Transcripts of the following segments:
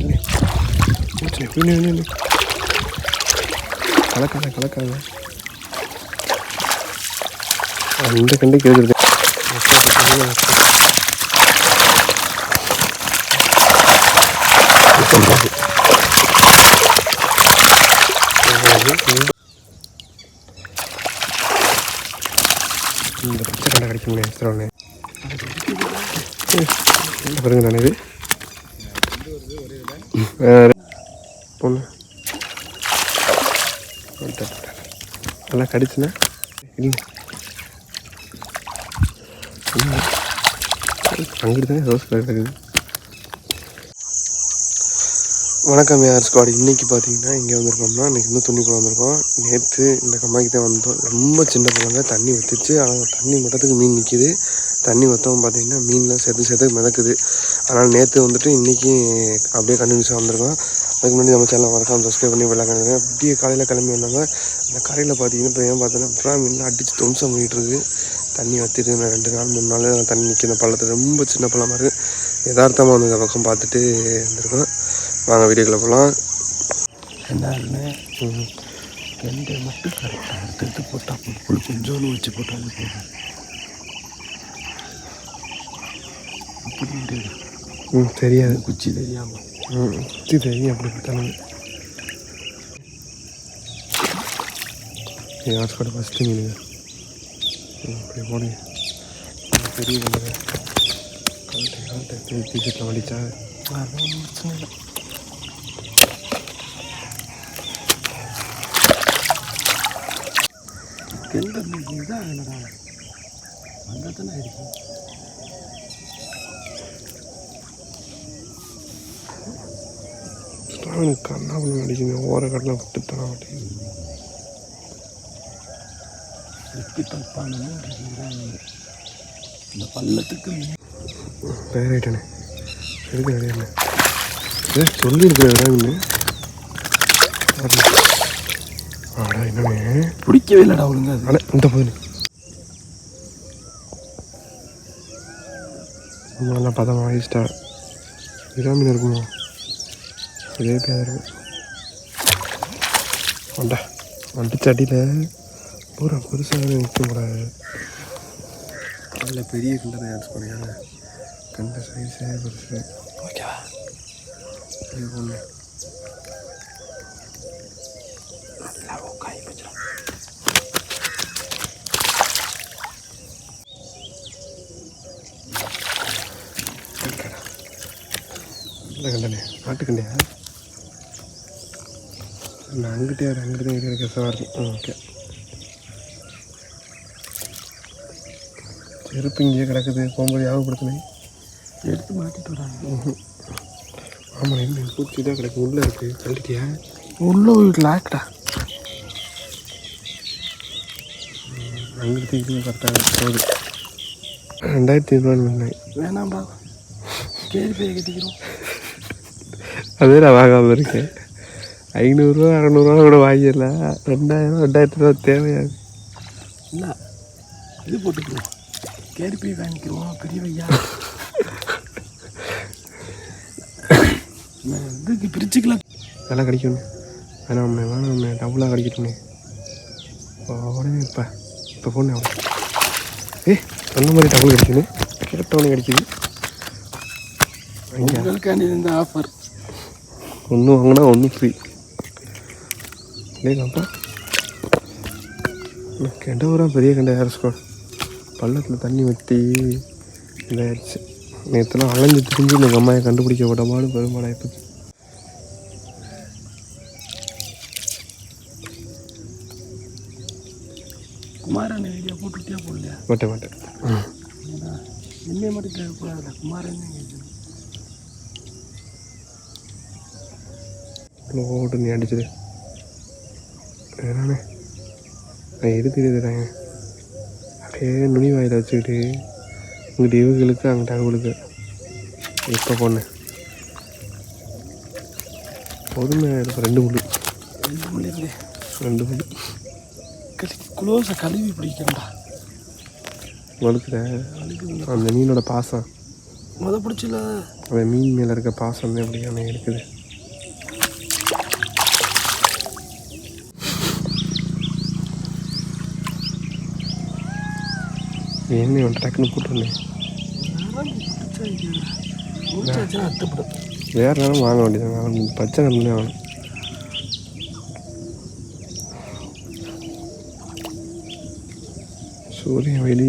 இல்லை. மூச்சு கலக்காத கலக்காத. அந்த கண்டைக்கு இருக்கிறது இந்த பச்சை கண்டை கிடைக்குங்க எக்ஸ்ட்ரா ஒன்று பாருங்க தானே இது. வேறு நல்லா கடிச்சுண்ணா இல்லை. அங்கிட்டு தானே ரோஸ் கலர் வணக்கம் யார் ஸ்குவாட் இன்றைக்கி பார்த்தீங்கன்னா இங்கே வந்திருக்கோம்னா இன்றைக்கி வந்து துணி குளம் வந்திருக்கோம். நேற்று இந்த கம்மாய்க்கு தான் வந்தோம். ரொம்ப சின்ன பழங்க தண்ணி வத்திருச்சு ஆனால் தண்ணி மட்டத்துக்கு மீன் நிற்கிது தண்ணி மொத்தம் பார்த்தீங்கன்னா மீன்லாம் செத்து சேர்த்து மிதக்குது. அதனால் நேற்று வந்துட்டு இன்றைக்கி அப்படியே கண்டினியூஸாக வந்திருக்கோம். அதுக்கு முன்னாடி நம்ம சேனல் மறக்காம சப்ஸ்கிரைப் பண்ணி வெள்ளை கணக்கு அப்படியே காலையில் கிளம்பி வந்தாங்க அந்த கரையில் பார்த்தீங்கன்னா இப்போ ஏன் பார்த்தோன்னா அப்புறம் மீன்லாம் அடித்து துவம்சம் பண்ணிகிட்ருக்கு தண்ணி வத்திட்டு நான் ரெண்டு நாள் மூணு நாள் தண்ணி நிற்கிற பழத்தில் பள்ளத்தில். ரொம்ப சின்ன பள்ளமாக இருக்குது யதார்த்தமாக வந்து இந்த பக்கம் பார்த்துட்டு இருந்திருக்கோம் வாங்க வீடியோக்குள்ள போகலாம் என்ன ரெண்டு மட்டும் கரெக்டாக எடுத்து போட்டால் கொஞ்சோன்னு வச்சு போட்டாலும் போதும். அப்படி ம் தெரியாது குச்சி தெரியாமல் ம் சுற்றி தெரியும் அப்படி பார்த்தாலும் யார் கூட ஃபஸ்ட்டு மீனுங்க ம், அப்படி போடுங்க பெரிய கழட்டு கழட்டு திருப்பி வலிச்சா பிரச்சனை இல்லை மீன் தான் என்னடா வந்தால் தானே ஆயிடுச்சு எனக்கு கண்ணா பண்ண அடிக்குங்க ஓர கடலாம் விட்டு தர மாட்டேங்குது எப்படி தப்பான இந்த பள்ளத்துக்கு பேராயிட்டேனே. எதுக்கு கிடையாது ஏ சொல்லியிருக்கிறேன் ஆடா என்னண்ணே? பிடிக்கவே இல்லைடா ஒழுங்கா அது. அட இந்த போது நல்லா பதமாக ஆயிடுச்சிட்டா மீன் இருக்குமோ? இதே பேர் இருக்கும் வண்டா வண்டிச்சு அடியில் பூரா பெருசாக நிற்க கூடாது அதில் பெரிய கண்டை யூஸ் பண்ணியாங்க கண்ட சைஸே பெருசு. ஓகேவா? இது ஒன்று கண்டனே நாட்டுக்கண்டையா நான் அங்கிட்டே வர அங்கிட்டு தான் கசவாக இருக்கும் ஓகே. செருப்பு இங்கேயே கிடக்குது போகும்போது ஞாபகப்படுத்தினேன் எடுத்து மாட்டிட்டு வராங்க. ஆமாம் என்ன பூச்சி தான் கிடக்கு. உள்ளே இருக்குது கழட்டியா உள்ள வீட்டில் ஆக்கடா அங்கிட்டு தூக்கி கரெக்டாக போகுது ரெண்டாயிரத்தி ஐநூறுவான்னு பண்ணேன் வேணாம்பா கேள்வி கட்டிக்கிறோம். அதே நான் வாங்காமல் இருக்கேன். ஐநூறுரூவா அறநூறுவா கூட வாங்கிடலாம் ரெண்டாயிரம் ரெண்டாயிரத்தி ரூபா தேவையாது. என்ன? இது போட்டுக்குவோம் கேடி போய் வாங்கிக்கிறோம் பெரிய வையா நான் இதுக்கு பிரிச்சுக்கலாம். நல்லா கிடைக்கணும். வேணாம்ண்ணே வேணாம்ண்ணே டபுளாக கிடைக்கட்டும்ண்ணே உடனே இப்போ இப்போ போன ஏ அந்த மாதிரி டபுள் கிடைக்கணும் கேட்டவனே கிடைக்குது. ஐயா உங்களுக்காண்டி இந்த ஆஃபர் ஒன்று வாங்கினா ஒன்று ஃப்ரீ இல்லைங்கப்பா கெண்ட ஊரா பெரிய கெண்டை யார் ஸ்கோர் பள்ளத்தில் தண்ணி வற்றி இதாகிடுச்சு நேற்றுலாம் அலைஞ்சு திரிஞ்சு எங்கள் அம்மாயை கண்டுபிடிக்க விட பாடு போச்சு குமாரன் வீடியோ போட்டுட்டியா போடலையா மாட்டேன் மாட்டேன் ம் ஏன்னா என்னைய மட்டும் கேட்கக்கூடாதுல்ல குமாரன் கேட்கணும் ஓட்டு நீ அடிச்சது வேணாண்ணே எழுதுறேன் அப்படியே நுனி வாயில் வச்சுக்கிட்டு இங்கிட்டு இவங்களுக்கு அங்கிட்ட அவங்களுக்கு. இப்போ பொண்ணு. பொறுமை ரெண்டு முள்ளு ரெண்டு இருந்து ரெண்டு முள்ளு கழி குளோஸை கழுவி பிடிக்கண்டா வழுக்குற? அந்த மீனோட பாசம். முத பிடிச்சில. அந்த மீன் மேலே இருக்க பாசம் அன்னை இருக்குது என்ன ஒன்று டக்குன்னு போட்டுருந்தேன் பிடிச்சாச்சுன்னா வேறு நேரம் வாங்க வேண்டியது அவன் பச்சை கம்பெனி ஆகணும் சூரியன் வெளி.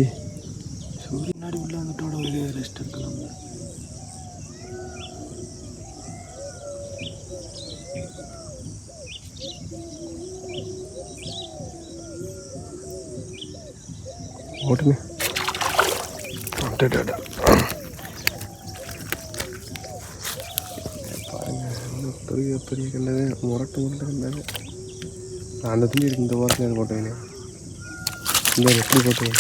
சூரியனாடி உள்ள வந்துட்டோட ஒரு ரெஸ்ட் இருக்கலாம் ஓட்டுமே பெரிய பெரிய கண்டது முரட்டு முரட்டு கண்டது அந்த துணி இருக்கு இந்த வாரத்தில் போட்டேன் இந்த எப்படி போட்டேன்?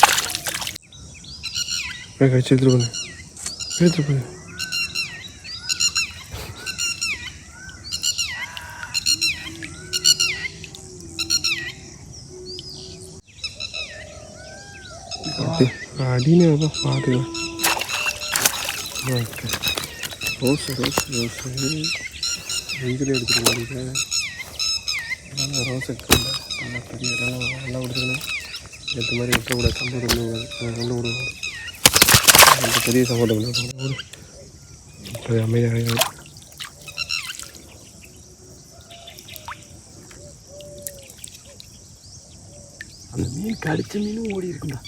கழிச்சு எடுத்துட்டு போனேன் எடுத்துட்டு போனேன் அப்படி அடினே தான் பார்த்துக்கலாம் ஓகே ரோஸ் ரோஸ் ரோஸ் இதில் எடுத்துக்க முடியல அதனால் ரோஸ் எடுத்துக்கல நல்லா பெரிய நல்லா நல்லா கொடுத்துக்கணும் ஏற்ற மாதிரி விட்டக்கூடாது சம்பளம் கொண்டு விடுவோம் அந்த பெரிய சம்பளம் இப்போ அமைதியாக அந்த மீன் கடிச்ச மீனும் ஓடி இருக்கும்டா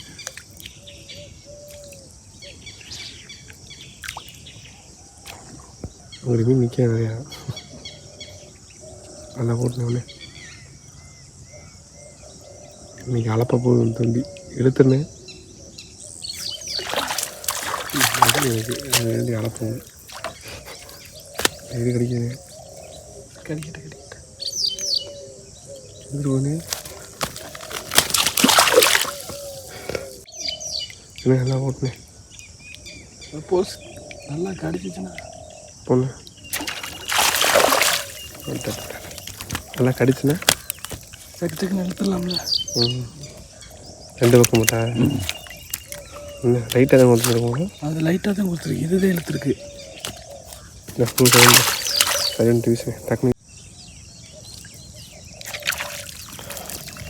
ஒரு மீன் நிற்க நிறையா. நல்லா போட்டுனே இன்னைக்கு அலப்ப போகுது தம்பி. எடுத்துருந்தேன் எனக்கு அலப்போம் இது கிடைக்குது. கடிக்கிட்ட கடிக்கிட்ட. இது ஒன்று என்ன நல்லா போட்டுனேன் சப்போஸ் நல்லா கடிச்சிச்சுன்னா பொண்ணு நல்லா கடிச்சுண்ணே எடுத்துடலாம்ல. ம். ரெண்டு பக்கம் என்ன லைட்டாக தான் கொடுத்துருக்கோம்? அது லைட்டாக தான் கொடுத்துருக்கு. இதுதான் இழுத்துருக்கு. ஸ்கூல் சைலண்ட் சைலண்ட் வீசு டக்குனு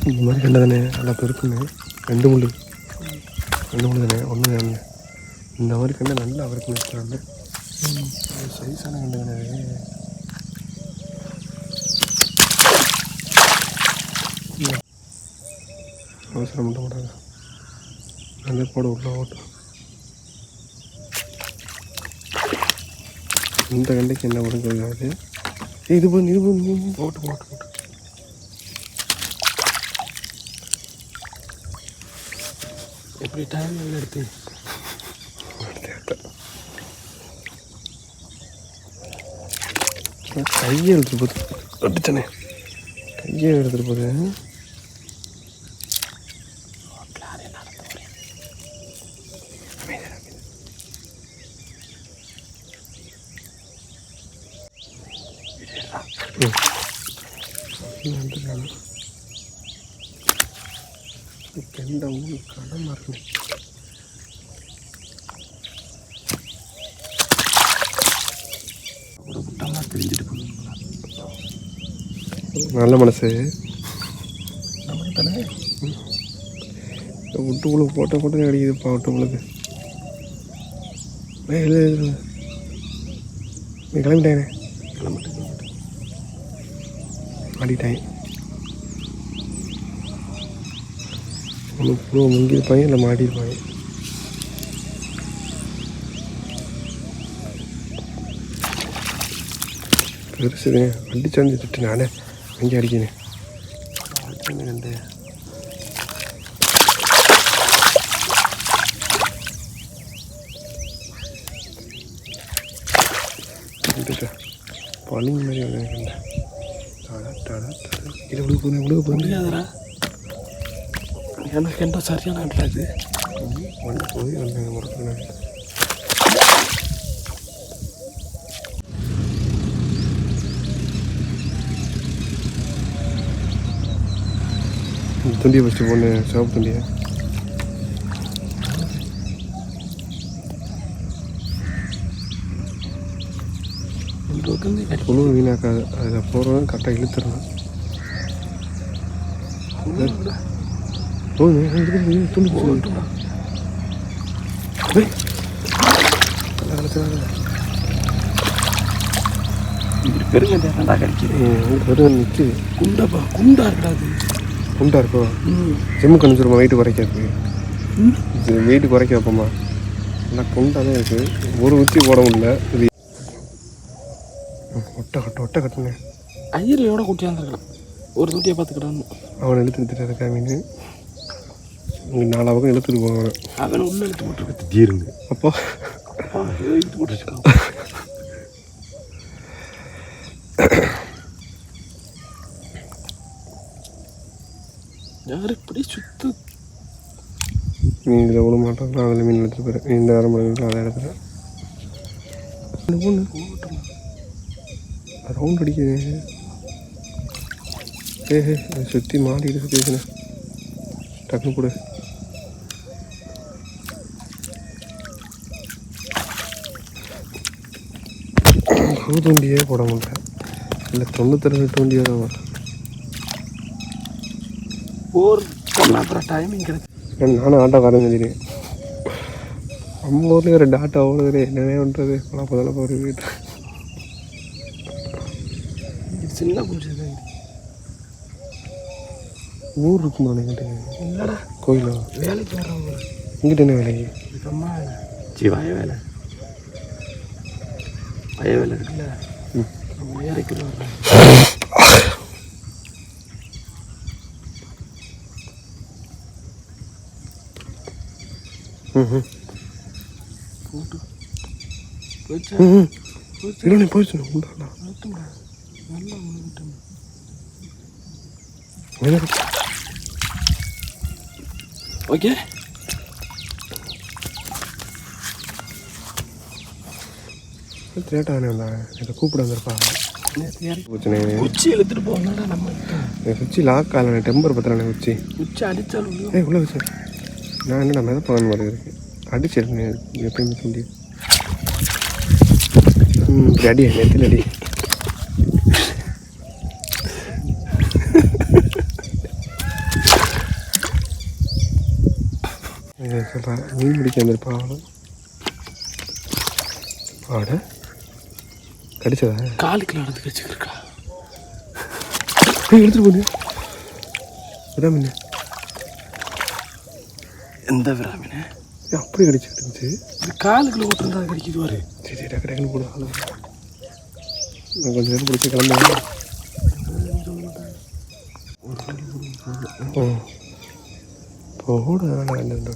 இந்த மாதிரி கண்டதானே நல்லா பெருக்குன்னு. ரெண்டு முள்ளு. ரெண்டு முள்ளு தானே ஒன்று தானே இந்த மாதிரி கண்டை நல்லா அவருக்கு வச்சுருக்காங்க சைஸான கண்டை கிடையாது அவசரம் பண்ண மாட்டாங்க நல்லா போட உள்ள ஓட்டும் இந்த கண்டைக்கு என்ன உடஞ்சிருக்காது இது பண்ணு இது பண்ணு போட்டு போட்டு போட்டு எப்படி டைம் எடுத்து? கையை எடுத்துட்டு போகுது அடிச்சனே கையை எடுத்துட்டு போகுது கெண்ட ஊர் கடமா இருக்கு ஒரு முட்டமாக தெரிஞ்சுட்டு போகணும் நல்ல மனசு. தானே விட்டு புழு போட்ட போட்டு அடிக்குதுப்பா விட்டு ஏய், இல்லை இல்லை நீ கிளம்பிட்டேனே? கிளம்பிட்டு கிளம்பிட்டு ஆடிட்டேன் ஒன்று புழு முங்கியிருப்பாங்க இல்லை மாட்டியிருப்பாங்க பெருசுங்க அடிச்சு வந்து திட்டு நானே. அடிக்கினேன் அடிச்சு கண்டு பளிங்கு மாதிரி கண்டேன் டடா, டடா, டடா. இது போகுது எனக்கு என்ன சரியான போய் வந்து முறக்கணும் துண்டியை ஃபஸ்ட்டு பொண்ணு சிவப்பு துண்டியை. புழு வீணாக்காது. அதில் போகிறவங்க கரெக்டாக இழுத்துடணும் போதும் துணி போட்டுமா இப்படி பெருங்க தேட்டா கடிக்குது வெறும் நிற்கிது குண்டாப்பா குண்டா இருக்காது குண்டா இருக்கோ? ம் ஜிம்முக்கு அனுப்பிச்சிருமா வெயிட். இது வெயிட் குறைக்க வைப்போமா? நல்லா குண்டாக தான் இருக்குது ஒரு உச்சி போட முடியல. இது ஒட்டை கட்டு ஒட்டை கட்டுனே ஐயரோட குட்டியாக இருந்திருக்கலாம். ஒரு தொட்டியை பார்த்துக்கிட்டான்னு அவனை இழுத்து எடுத்துட்டு இருக்கா மீன். இங்கே நாலு பக்கம் இழுத்துட்டு போவாங்க அவனை. உள்ள இழுத்து போட்டுருக்க. திடீர்னு. அப்போ இழுத்து போட்டுருக்கான் யாரு இப்படி சுத்து? மீன் இதில் விட மாட்டாங்க அதில் மீன் எடுத்துட்டு போகிறேன் இந்த நேரம் முடியும் அதை எடுத்துகிறேன் ரவுண்ட் அடிக்குது. ஏ அதை சுற்றி மாடிட்டு சுற்றி வச்சுனேன் டக்குனு கொடு தூண்டியே போட மாட்டேன். இல்லை தொண்ணூற்றி ரெண்டு தூண்டியே தான் மாட்டேன் ஒரு அப்புறம் டைமிங் கிடைக்கும் நானும் ஆட்டோக்காரன் தெரியும் நம்ம ஊர்லேயும் ரெண்டு ஆட்டோ ஓடுது என்னவே பண்ணுறது அப்போ தானே ஒரு வீட்டு இது சின்ன பூச்சி. ஊர் இருக்குமா என்கிட்ட? இல்லடா. கோயிலா? வேலைக்கு வர்றவங்க இங்கிட்ட என்ன வேலைக்கு? அம்மா சி வய வேலை. வய வேலை இருக்குல்ல. ம். நம்ம வேலைக்கு வர்றோம். போட்டு. போச்சா. இல்லை போயிடுச்சு நல்லா விட்டுமா ஓகே. லேட்டாக வந்தேன் இதை கூப்பிட வந்திருப்பா நேற்று இறக்கி பிரச்சனை உச்சி இழுத்துட்டு போகணும்டா நம்ம லாக் டெம்பர் பத்திரம் உச்சி. உச்சி உள்ள வச்சு. நான் என்ன மித போகணும் மாதிரி இருக்கு? அடிச்சிருக்கேன் எப்பயுமே தூண்டி ம் அடி நெத்தில அடி. சொல்கிறேன் மீன் பிடிக்க வந்திருப்பா ஆட கடிச்சதா? காலுக்குள்ள நடந்து வச்சுக்கிருக்கா ஏய், எடுத்துட்டு போடு. இதான் மீன் எந்த விராமினே. ஏய், அப்படியே கடிச்சிட்டு இருந்துச்சு இது காலுக்குள்ள ஓட்டுறதா கிடைக்குது பாரு. சரி சரி டக்கு டக்குன்னு போடு ஆளு கொஞ்சம் நேரம் பிடிச்சி கிளம்புறேன். ம் போட ரெண்டு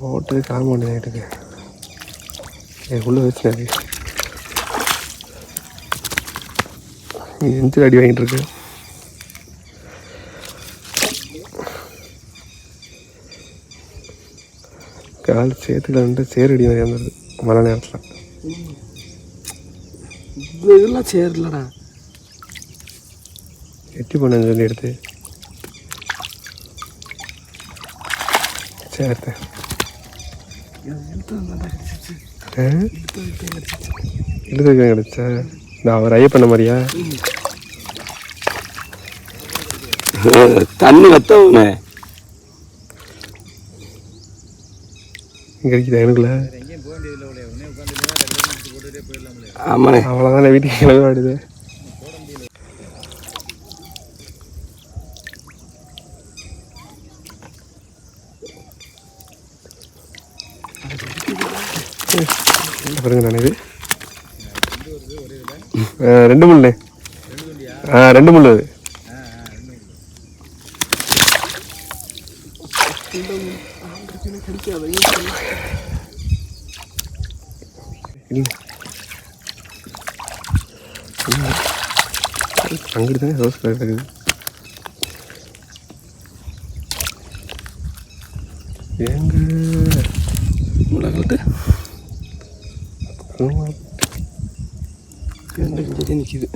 போட்டு காம்பவுண்ட் நைட்டுக்கு. ஏ உள்ளே வச்சுனாரு நீ எந்த அடி வாங்கிட்டு இருக்கு கால் சேத்துல வந்து சேரடி மாதிரி வந்தது மழை நேரத்தில் இது இதெல்லாம் சேரலடா எட்டி பண்ணு சொல்லி எடுத்து சேர்த்தேன் இழுத்து இழுதுக்கு கிடச்சா நான் அவர் ஐயப்பண்ண மாதிரியா தண்ணி வத்தவுமே. இங்கே இருக்குதா எனக்குள்ள ஆமாண்ணே. அவ்வளோதான் வீட்டுக்கு கிளம்பி ஆடுது பாருங்க நான் இது. ஆ, ரெண்டு முள்ளு. ஆ ரெண்டு முள்ளு அது. கிடைக்காது இல்லை அங்கிட்டு தானே ரோஸ் கலர் இருக்குது எங்க கிஞ்சி நிற்கிது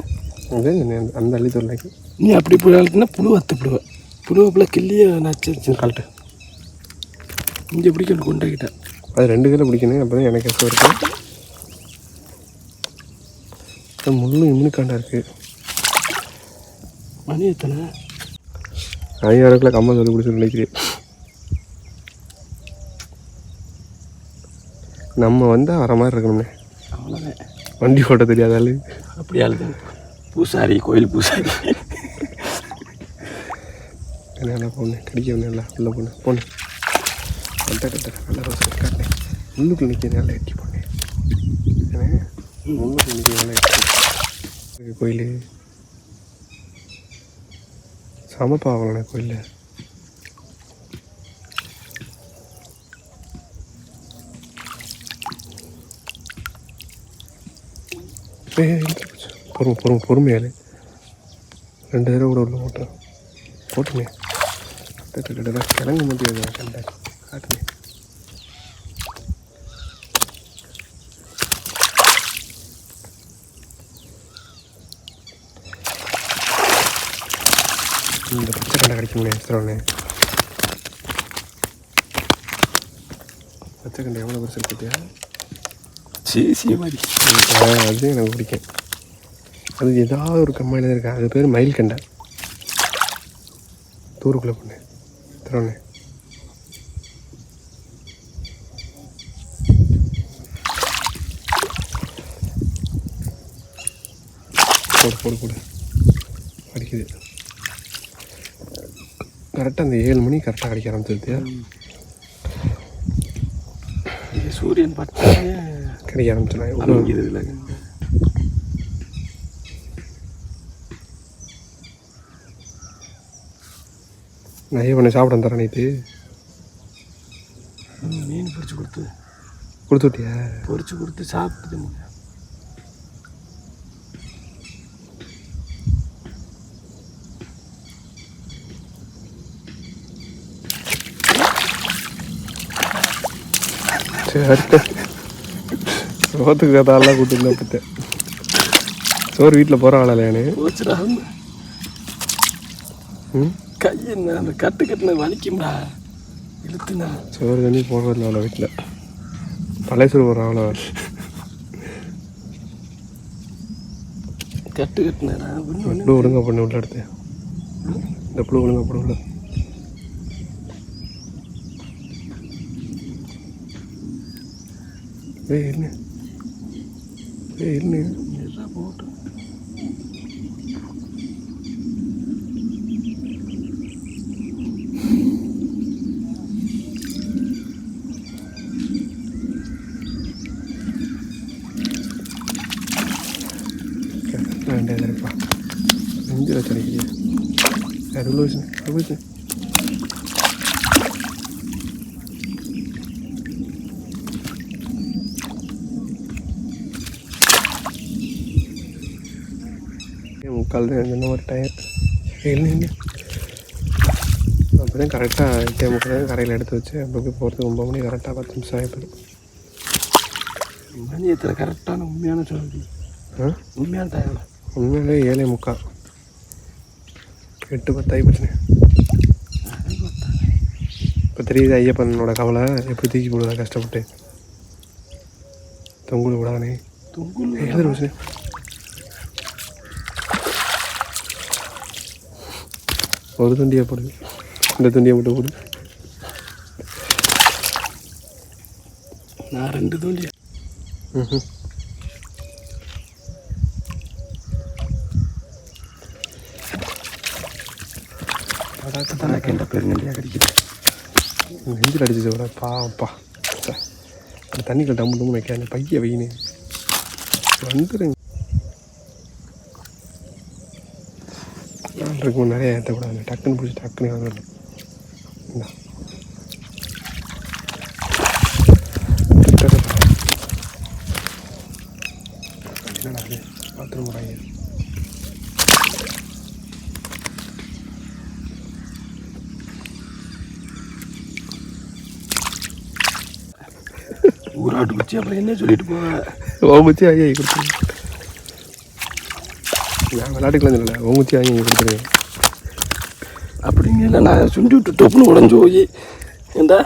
அந்த- அள்ளி தொல்லைக்கு நீ அப்படி புழு வத்து விடுவேன் புழுவை. கிள்ளிய நச்சு வச்சு கழட்டு. இங்கே பிடிக்கணும் கொண்டாக்கிட்டேன் அது ரெண்டு கையில் பிடிக்கணும் அப்போ தான் எனக்கு இருக்கும் அது முள்ளும் இம்முனுக்காண்டா இருக்குது மணி எத்தனை? ஐயாயிரக்குள்ள கம்மல் சொல்லி கொடுத்து நினைக்கிறேன். நம்ம வந்தால் வர மாதிரி இருக்கணும்னே. அவ்வளோதான் வண்டி ஓட்ட தெரியாதால அப்படி அழுது பூசாரி கோயில் பூசாரி. நல்லா பொண்ணு கடிக்க நல்லா உள்ள பொண்ணு பொண்ணு கட்ட கட்ட நல்ல ரோஸ் காட்டினேன் முள்ளுக்குள்ள நிற்க நல்லா எட்டி போனேன் முன்னுக்கு நிற்க நல்லா எட்டி கோயில் சமப்பாவலண்ணே கோயில் பொறுமை பொறுமை பொறுமையாலே ரெண்டு தடவை கூட உள்ள போட்டேன் போட்டுமே கிட்டத்தட்ட கிழங்கு முடியாது கண்டா காட்டுமே இந்த பச்சை கண்டை கிடைக்குங்களே எடுத்துருவானே பச்சை கண்டை எவ்வளோ பெருசு இருக்கியா சேசிய மாதிரி அது எனக்கு பிடிக்கும் அது ஏதாவது ஒரு கம்மாயில் இருக்கா. அது பேர் மயில் கண்டை. தூருக்குள்ளே பொண்ணு தரோண்ணே போடு போடு. அடிக்குது கரெக்டாக அந்த ஏழு மணி கரெக்டாக அடிக்க ஆரம்பிச்சிருத்தியா சூரியன் பட்டாலே கிடைக்க ஆரம்பிச்சிடும் நிறைய பண்ணி சாப்பிட தரேன் நேற்று மீன் பிடிச்சி கொடுத்து. கொடுத்து விட்டியா? பொரிச்சு கொடுத்து சாப்பிட்டு சோத்துக்கு கதாலாம் கூட்டு இருந்தேன் பத்த சோறு வீட்டில் போகிற ஆளாலையானு போச்சுடா. ம்? கை என்ன அந்த கட்டு கட்டுன வலிக்கும்டா. இழுத்துனா. சோறு தண்ணி போடுறதில்ல அவ்வளோ வீட்டில். பழைய சோறு போடுற அவ்வளோ கட்டு கட்டுனடா. ஒன்று ஒன்று புழு ஒழுங்கா பண்ணி உள்ள எடுத்து இந்த புழு ஒழுங்கா போட உள்ள ஏய் என்ன ஏய் என்ன எல்லாம் போட்டு வேண்டியது இருப்பா நெஞ்சில் கிடைக்கிறியா அறுபது தான் இந்த மாதிரி டயர். இல்லை இல்லை அப்போ தான் கரெக்டாக எட்டே முக்கால் கரையில் எடுத்து வச்சு அப்போ போய் போகிறதுக்கு ஒம்பது மணி கரெக்டாக பத்து நிமிஷம் ஆகிப்போம் மணி எத்தனை கரெக்டான உண்மையான சொல்லி ஆ? உண்மையான டயம் உண்மையிலே ஏழே முக்கால் எட்டு பத்து ஆகிப்போச்சுனே இப்போ தெரியுது ஐயப்பனோட கவலை. எப்படி தூக்கி போடுதா கஷ்டப்பட்டு. தொங்குல விடானே தொங்குல எழுதுற ஒரு துண்டியை போடுது இந்த துண்டியை மட்டும் போடு. நான் ரெண்டு தூண்டி. ம்ஹும். தான் கேட்ட பெருங்கண்டியாக கிடைக்குது? நெஞ்சில் அடிச்சு விட பாப்பா ச்சே. அந்த தண்ணியில் டம்மு டம்மு வைக்க அந்த பைய வெயினே. வந்துடுங்க நாள் இருக்கும் நிறைய ஏற்றக்கூடாது டக்குன்னு பிடிச்சி டக்குன்னு வந்துடணும் இந்தா. என்னடா இது பாத்ரூம் போடாங்க ஊராட்டு குச்சி அப்புறம் என்ன சொல்லிட்டு போவேன் ஓமுச்சி ஐயா கொடுத்துருங்க நான் விளையாட்டுக்கலாம் சொல்லலை ஓமுச்சி ஐயா கொடுத்துருங்க இல்லை நான் சுண்டி விட்டு டொப்புன்னு உடஞ்சி போய் ஏண்டா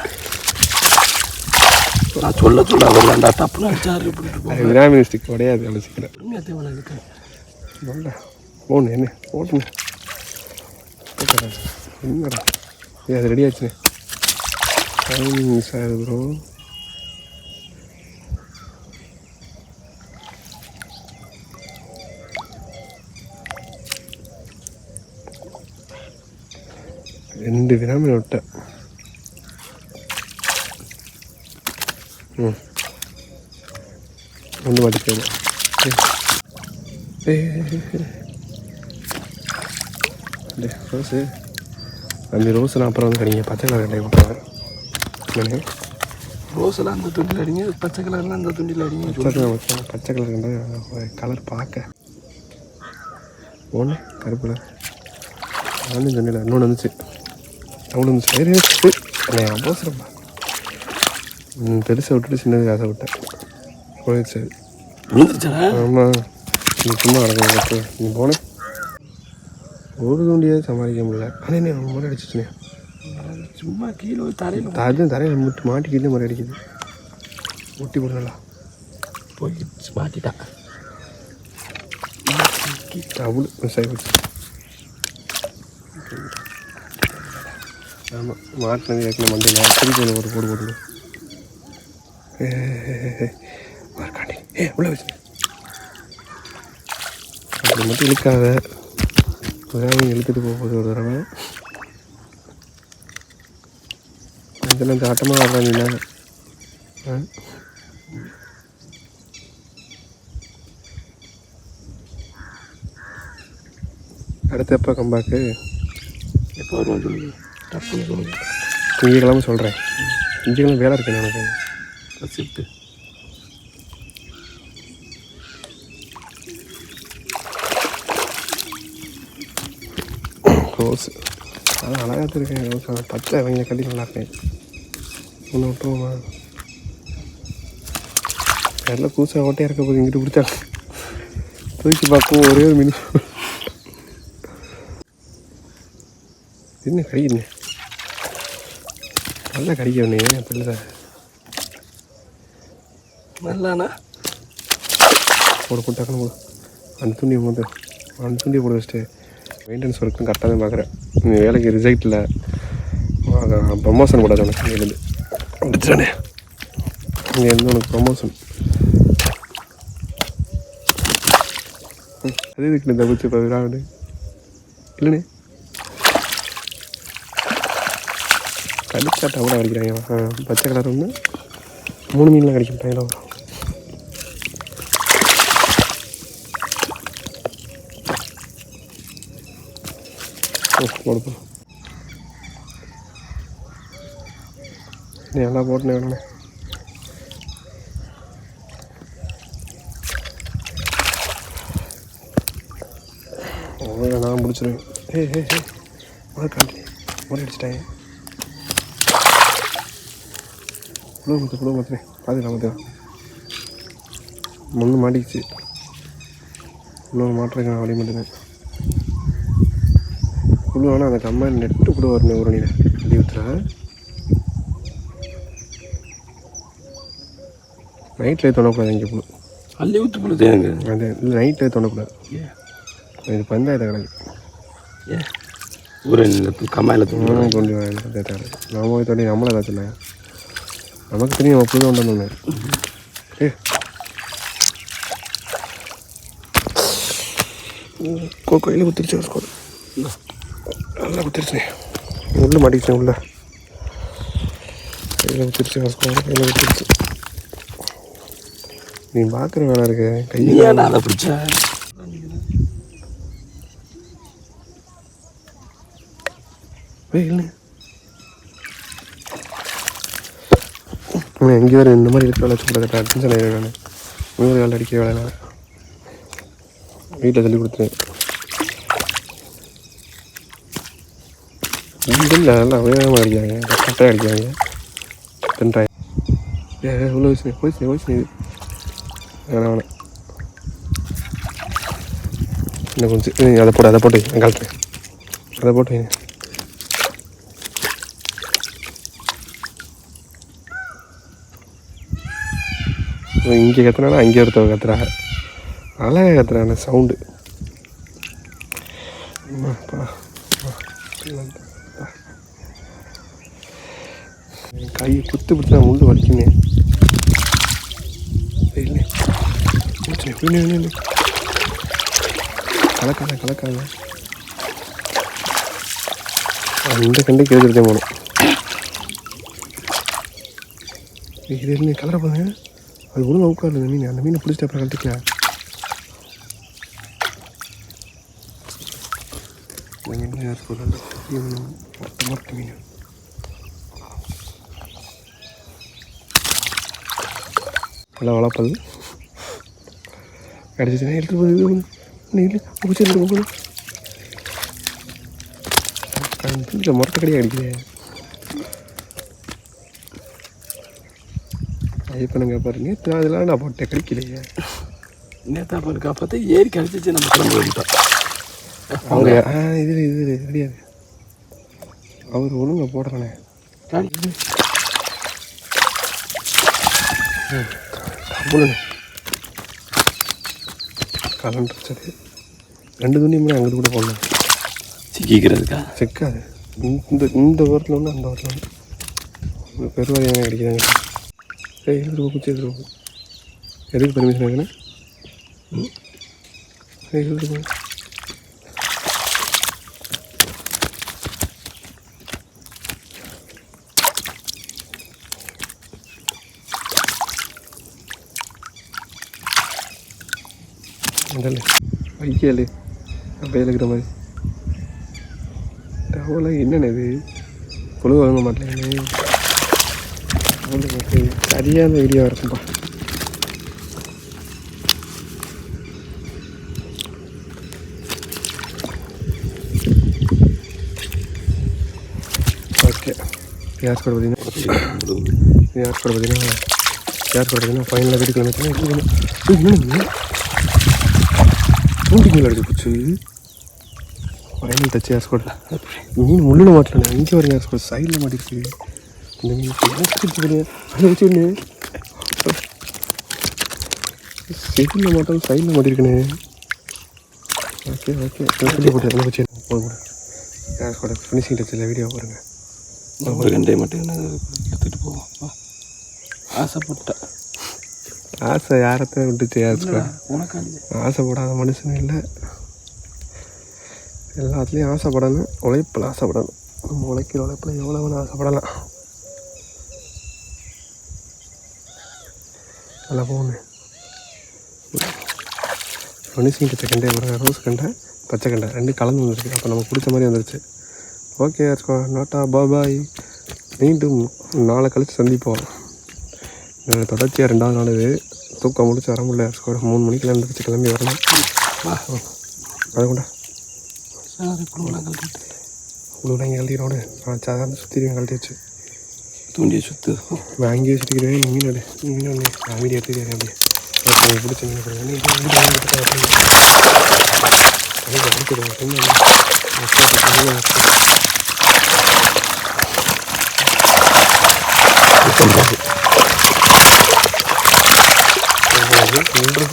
நான் சொல்ல சொல்ல அவர் வேண்டா டப்புன்னு அடிச்சாரு இப்படி விராமின் ஸ்டிக் உடையாது அவ்வளோ சீக்கிரம் தேவை போகணும் என்ன ஓட்டுங்க என்னடா அது ரெடி ஆச்சுண்ணே டைமிங் மிஸ் ஆகுது ப்ரோ ரெண்டு விராமின் விட்டேன். ம். ஒன்று டேய், ரோஸு. அந்த ரோஸ் நான் அப்புறம் வந்து கிடைங்க. பச்சை கலர் கடையை என்னண்ணே ரோஸெல்லாம் அந்த துண்டில் அடிங்க. பச்சை கலர்லாம் அந்த துண்டில் அடிங்க. பச்சை கலர் கண்டா கலர் பார்க்க. ஒன்று கருப்பு கலர். நானும் சொன்னல இன்னொன்று வந்துச்சு. அவ்வளோ வந்துச்சு சரி ம் பெருசை விட்டுட்டு சின்னது காசை விட்டேன். போயிடுச்சு. ஆமாம் நீ சும்மா நடக்க நீ போனேன் ஒரு தூண்டியாவது சமாளிக்க முடியல. ஆனால் என்ன முறை அடிச்சிச்சுனே சும்மா கீழே தரையில் அது தரையில் முட்டு மாட்டிக்கிட்டு முறை அடிக்குது. ஒட்டி போடலாம் போய் மாட்டிட்டான். டபுள் மிஸ் போச்சு ஆமாம் மாட்டினது ஏற்கனவே மண்டியில் திருப்பி ஒரு போடு போட்டு மார்க்காண்டி ஏ உள்ள வச்சு. அப்படி மட்டும் இழுக்காத. உதாரணம் இழுத்துட்டு போகும்போது ஒரு தடவை. இதெல்லாம் காட்டமாக வர்றாங்க ஆ? அடுத்த எப்போ கம்பாக்கு எப்போ வருவோம் சொல்லுங்கள் டப்புன்னு சொல்லுங்க திங்கக்கிழமை சொல்கிறேன் திங்கக்கிழமை வேலை இருக்கு எனக்கு ஷிஃப்ட்டு ரோஸ் அது அழகாக இருக்கேன் ரோஸ் அது பச்சை அவங்க கட்டி நல்லா இருக்கேன் ஒன்று விட்டுருவோமா? எல்லாம் பூசா ஓட்டையாக இருக்க போது இங்கிட்டு பிடிச்சா. தூக்கி பார்க்கும் ஒரே ஒரு மினி என்ன கடிக்குதுண்ணே நல்லா கடிக்கணும் பிள்ளை நல்லாண்ணா? போட போட்டு டக்குனு போடு. அந்த துண்டியை போட்டு அந்த துண்டியை போட வச்சுட்டு மெயின்டெனன்ஸ் ஒர்க்கும் கரெக்டாக தான் பார்க்குறேன் இந்த வேலைக்கு ரிசல்ட் இல்லை. ப்ரமோஷன் போடாது உனக்கு இங்கேருந்து முடிச்சானே இங்கேருந்து உனக்கு ப்ரமோஷன் அது இதுக்கு தப்பிச்சு இப்போ விராடு இல்லைண்ணே. கடிச்சா கூட அடிக்கிறாங்க ஆ பச்சை கலர் வந்து மூணு மீன்லாம் கிடைக்கும் டைலாக போடுப்போம் நல்லா நீ போட்டுனே நான் முடிச்சிருவேன். ஏ ஏ ஏ ஒரு காட்டி. ஒரு அடிச்சிட்டேன் புழு முத்து புழு முத்துறேன் பாதுக்கலாம் முத்து முன்னு மாட்டிக்கிச்சு. இன்னொரு நான் வழி மட்டும்தான் புழு ஆனால் அந்த கம்மல் நெட்டு கூட வரணும் ஒரு நீல அடி ஊற்றுறா நைட்டில் தோணக்கூடாது இங்கே புழு அள்ளி ஊற்றி எனக்கு. அது இல்லை நைட்டில் தோணக்கூடாது இது பஞ்சாயத்து கிடக்கு. ஏன் ஊரை கம்மாயில் நானும் தோண்டி நாம போய் தோண்டி நம்மளை ஏதாச்சும் நமக்கு தெரியும் புது கொண்டு ஏ. கையில் குத்திருச்சு ஒரு ஸ்கோர் நல்லா குத்திருச்சு. உள்ள மாட்டிக்கிச்சு உள்ள. கையில் குத்திருச்சு ஸ்கோர் கையில் குத்திருச்சு. நீ பார்க்குற வேலை இருக்கு. கையில் அதை பிடிச்ச? இல்லை அவன் எங்கே வேறு இந்த மாதிரி இருக்க வேலை வச்சு கொடுத்த டென்ஷன் ஆகிடும் நான் இன்னொரு வேலை அடிக்க வேலை நான் வீட்டில் சொல்லி கொடுத்தேன் இல்லை நல்லா வேகமாக அடிக்காங்க கரெக்டாக அடிக்காங்க தின்றாங்க ஏ உள்ள வச்சு போய் போய் வேணாம் வேணாம் இன்னும் கொஞ்சம் ஏய், அதை போட்டு அதை போட்டு நான் கழட்டுறேன் அதை போட்டு இங்கே கத்துறானா? அங்கே ஒருத்தவங்க கத்துறாங்க. அழகாக கத்துறாங்க சவுண்டு கை குத்து பிடிச்சா முள்ளு வலிக்குமே. இல்லை. கலக்காத கலக்காத. அந்த கண்டு எடுத்துகிட்டே போகணும் இது என்ன கலரை பாருங்க. அது ஒழுங்காக உட்காருது அந்த மீன் அந்த மீனை பிடிச்சிட்டு அப்புறம் கழட்டிக்கலாம் மீன் மொட்டை மீன். நல்லா வளர்ப்பது. கிடச்சிச்சுன்னா எடுத்துகிட்டு போகுது இது ஒன்று இல்லை பிடிச்சி எடுத்து போகுது இந்த முரட்டை கடியாக அடிக்குதே ஐயப்பனுங்க பாருங்க. அதெல்லாம் நான் போட்டேன் கிடைக்கலையே நேத்தா பாரு காப்பாற்ற ஏறி கழிச்சிச்சு நம்ம கிளம்ப வேண்டிட்டோம் அவங்க ஆ இது இது கிடையாது. அவர் ஒழுங்கா போடுறானே. சரி ரெண்டு துணியுமே அங்கிட்டு கூட போடலாம் சிக்கிக்கிறதுக்கா? செக்காது. இந்த இந்த வாரத்தில் ஒன்று அந்த வாரத்தில் ஒன்று பெருவாரியான கிடைக்குதாங்க ஏய் எடுத்துட்டு குச்சி எடுத்துட்டு எதுக்கு பர்மிஷன் இருக்குண்ணே ஏய் எடுத்துட்டு போ. அதல்ல வைக்கல் அப்படியே இருக்கிற மாதிரி. டவலாக என்னென்ன இது? பொழுது வாங்க மாட்டேன் சரியான வீடியோ இருக்கும்பா. ஓகே யார் கூட பார்த்தீங்கன்னா? யார் கூட பார்த்தீங்கன்னா? யார் கூட பார்த்தீங்கன்னா? ஃபைனலாக வீட்டுக்கு வந்துச்சுன்னா தூண்டி மீன் போச்சு. ஃபைனல் தச்சு யார் கூட மீன் முள்ளில் மாட்டல இங்கே வரைக்கும் யார் கூட சைடில் மாட்டிருக்கு இந்த மீன் மாட்டாலும் சைடில் மாட்டிருக்கனே ஓகே ஓகே போட்டு வச்சு ஃபினிஷிங் டச்சில் வீடியோ பாருங்க ஒரு கண்டை மட்டும் என்ன எடுத்துகிட்டு போவோம் ஆசைப்பட்டேன். ஆசை யாரத்தான் விட்டுச்சு யார் ஆசைப்படாத மனுஷன் இல்லை எல்லாத்துலேயும் ஆசைப்படணும் உழைப்பில் ஆசைப்படணும் நம்ம உழைக்கிற உழைப்பில் எவ்வளோ வேணும் ஆசைப்படலாம் நல்லா போகணும் மனுஷன் கிட்ட கண்டே பாருங்க ரோஸ் கண்டை பச்சை கண்டை ரெண்டும் கலந்து வந்துருக்கு அப்போ நமக்கு பிடிச்ச மாதிரி வந்துருச்சு ஓகே நாட்டா பாய் மீண்டும் நாளை கழித்து சந்திப்போம் இது தொடர்ச்சியாக ரெண்டாவது நாள் இது தூக்கம் முடிச்சு வர முடியல ஸ்கோர் மூணு மணிக்கெல்லாம் எழுந்திரிச்சு கிளம்பி வரணும் வா அது சாரி குழுவெல்லாம் கழட்டிட்டு இங்கே கழட்டிக்கிறோடு நான் சாதாரண சுற்றிடுவேன் கழட்டி வச்சு தூண்டியை சுற்று நான் அங்கேயே சுற்றிக்கிறேன் நீ மீன் எடு நீ மீன் ஒன்று நான் வீடியோ எடுத்துக்கிறேன் அப்படியே ஓகே உங்களுக்கு பிடிச்ச மீன் கொடுங்க நீ இது வீடியோ எடுத்துட்டு வரீங்க. அதுக்கு அடிச்சிடுவேன். சும்மா இல்லை. Okay, okay. அது நின்றுது.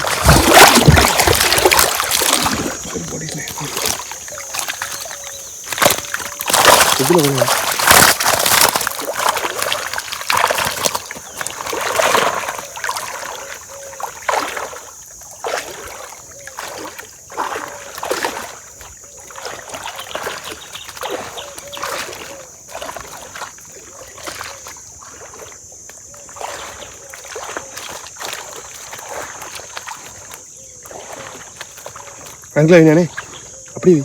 சரி, போடிக்கலே. இதுல கொஞ்சம் அங்கிள் ഞാനേ அப்படி வை.